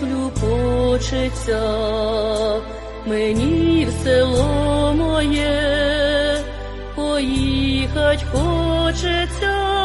розхлюпочеться, мені в село моє, поїхать хочеться,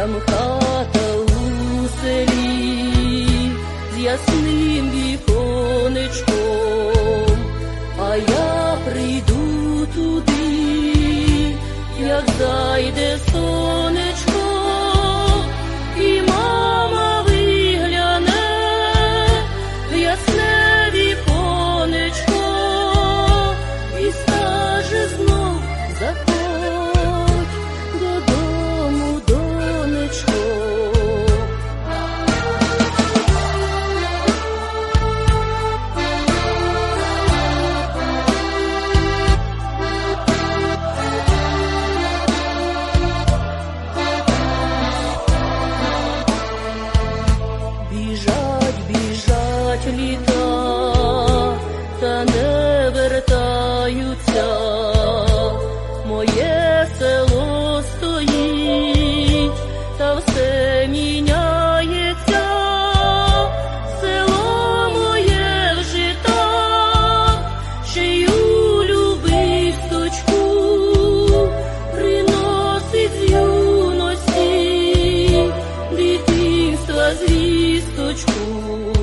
там хата у селі з ясним віконечком, а я прийду туди, як зайде літа, та не вертаються. Моє село стоїть, та все міняється. Село моє вже так, ще й у любисточку приносить з юності дитинства звісточку.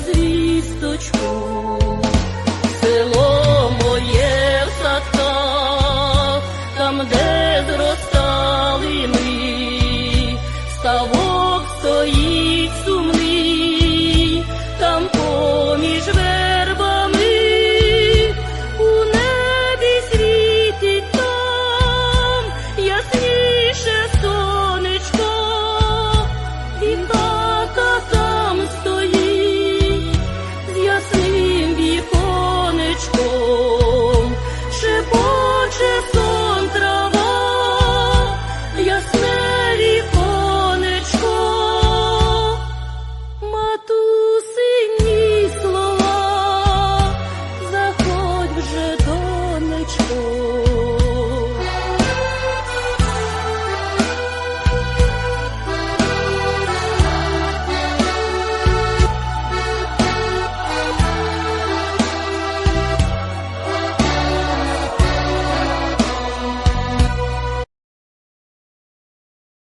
Звісточку. je